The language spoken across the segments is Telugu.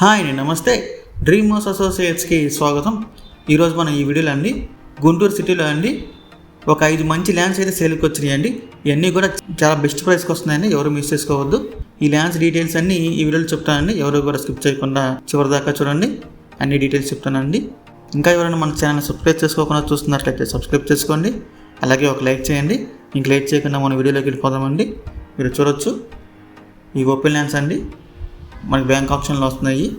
హాయ్ అండి నమస్తే. డ్రీమ్ హౌస్ అసోసియేట్స్కి స్వాగతం. ఈరోజు మనం ఈ వీడియోలో అండి గుంటూరు సిటీలో అండి ఒక ఐదు మంచి ల్యాండ్స్ అయితే సేల్కి వచ్చినాయి అండి. ఇవన్నీ కూడా చాలా బెస్ట్ ప్రైస్కి వస్తున్నాయండి ఎవరు మిస్ చేసుకోవద్దు. ఈ ల్యాండ్స్ డీటెయిల్స్ అన్నీ ఈ వీడియోలో చెప్తానండి ఎవరు కూడా స్కిప్ చేయకుండా చివరి దాకా చూడండి అన్ని డీటెయిల్స్ చెప్తానండి. ఇంకా ఎవరైనా మన ఛానల్ సబ్స్క్రైబ్ చేసుకోకుండా చూస్తున్నట్లయితే సబ్స్క్రైబ్ చేసుకోండి అలాగే ఒక లైక్ చేయండి. ఇంక లైక్ చేయకుండా మన వీడియోలోకి వెళ్ళిపోదామండి. మీరు చూడొచ్చు. ఈ ఓపెన్ ల్యాండ్స్ అండి మనకి బ్యాంక్ ఆప్షన్లు వస్తున్నాయి.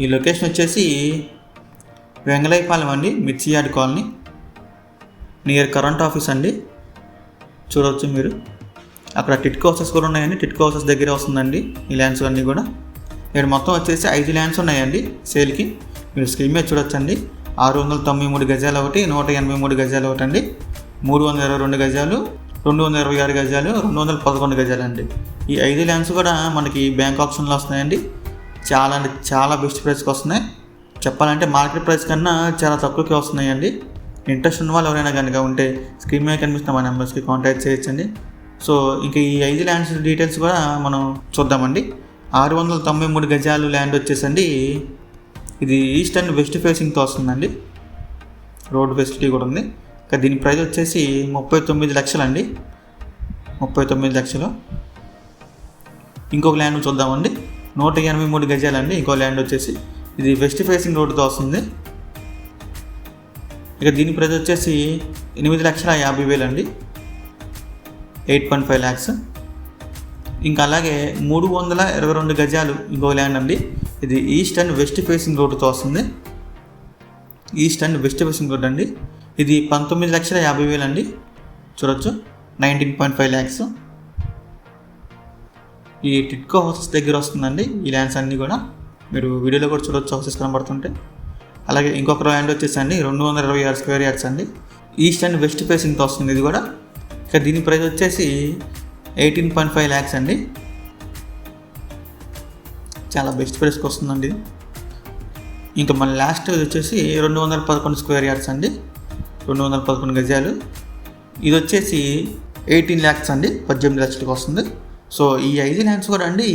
ఈ లొకేషన్ వచ్చేసి వెంగళైపాలెం అండి Mirchi Yard colony. Near current office అండి. చూడవచ్చు మీరు. అక్కడ టిట్కో హౌసెస్ కూడా ఉన్నాయండి. టిట్కో హౌసెస్ దగ్గర వస్తుందండి ఈ ల్యాండ్స్ అన్నీ కూడా. ఇక్కడ మొత్తం వచ్చేసి ఐదు ల్యాండ్స్ ఉన్నాయండి సేల్కి. మీరు స్క్రీన్ మీద చూడొచ్చండి. ఆరు వందల తొంభై మూడు గజాలు ఒకటి నూట ఎనభై మూడు గజాలు ఒకటి అండి మూడు వందల ఇరవై రెండు గజాలు రెండు వందల ఇరవై ఆరు గజాలు రెండు వందల పదకొండు గజాలు అండి ఈ ఐదు ల్యాండ్స్ కూడా మనకి బ్యాంక్ ఆప్షన్లో వస్తున్నాయండి. చాలా అంటే చాలా బెస్ట్ ప్రైస్కి వస్తున్నాయి. చెప్పాలంటే మార్కెట్ ప్రైస్ కన్నా చాలా తక్కువకి వస్తున్నాయండి. ఇంట్రెస్ట్ ఉన్న వాళ్ళు ఎవరైనా కనుక ఉంటే స్క్రీన్ మీద కనిపిస్తున్న మా నెంబర్స్కి కాంటాక్ట్ చేయొచ్చండి. సో ఇంక ఈ ఐదు ల్యాండ్స్ డీటెయిల్స్ కూడా మనం చూద్దామండి. ఆరు వందల తొంభై మూడు గజాలు ల్యాండ్ వచ్చేసండి. ఇది ఈస్ట్ అండ్ వెస్ట్ ఫేసింగ్తో వస్తుందండి. రోడ్ ఫెసిలిటీ కూడా ఉంది. ఇక దీని ప్రైస్ వచ్చేసి ముప్పై తొమ్మిది లక్షలండి. ముప్పై తొమ్మిది లక్షలు. ఇంకొక ల్యాండ్ చూద్దామండి. నూట ఎనభై మూడు గజాలండి. ఇంకో ల్యాండ్ వచ్చేసి ఇది వెస్ట్ ఫేసింగ్ రోడ్తో వస్తుంది. ఇక దీని ప్రైస్ వచ్చేసి ఎనిమిది లక్షల యాభై వేలు అండి ఎయిట్ పాయింట్ ఫైవ్ ల్యాక్స్. ఇంకా అలాగే మూడు వందల ఇరవై రెండు గజాలు ఇంకో ల్యాండ్ అండి. ఇది ఈస్ట్ అండ్ వెస్ట్ ఫేసింగ్ రోడ్తో వస్తుంది. East and west facing road అండి. ఇది పంతొమ్మిది లక్షల యాభై వేలు అండి చూడొచ్చు. Nineteen point five lakhs. ఈ టిట్కో హౌసెస్ దగ్గర వస్తుందండి ఈ ల్యాండ్స్ అన్నీ కూడా. మీరు వీడియోలో కూడా చూడొచ్చు హౌసెస్ కనబడుతుంటే. అలాగే ఇంకొక ల్యాండ్ వచ్చేసండి రెండు వందల ఇరవై ఆరు స్క్వేర్ యార్డ్స్ అండి. ఈస్ట్ అండ్ వెస్ట్ ఫేసింగ్తో వస్తుంది ఇది కూడా. ఇక దీని ప్రైస్ వచ్చేసి ఎయిటీన్ పాయింట్ ఫైవ్ ల్యాక్స్ అండి. చాలా బెస్ట్ ప్రైస్కి వస్తుందండి ఇది. ఇంకా మన లాస్ట్ వచ్చేసి రెండు వందల పదకొండు స్క్వేర్ యార్డ్స్ అండి. రెండు వందల పదకొండు గజాలు. ఇది వచ్చేసి ఎయిటీన్ ల్యాక్స్ అండి పద్దెనిమిది లక్షలకు వస్తుంది. సో ఈ ఐదు ల్యాండ్స్ కూడా అండి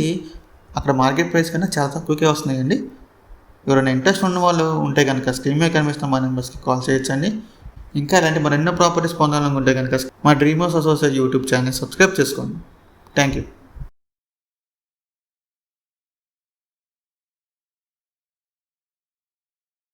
అక్కడ మార్కెట్ ప్రైస్ కన్నా చాలా తక్కువకే వస్తున్నాయండి. ఎవరైనా ఇంట్రెస్ట్ ఉన్న వాళ్ళు ఉంటే కనుక స్క్రీన్ మీద కనిపిస్తున్న మా నెంబర్స్కి కాల్ చేయొచ్చండి. ఇంకా ఇలాంటి మరెన్నో ప్రాపర్టీస్ పొందాలనుకుంటే కనుక మా dream house associate YouTube channel subscribe చేసుకోండి. Thank you.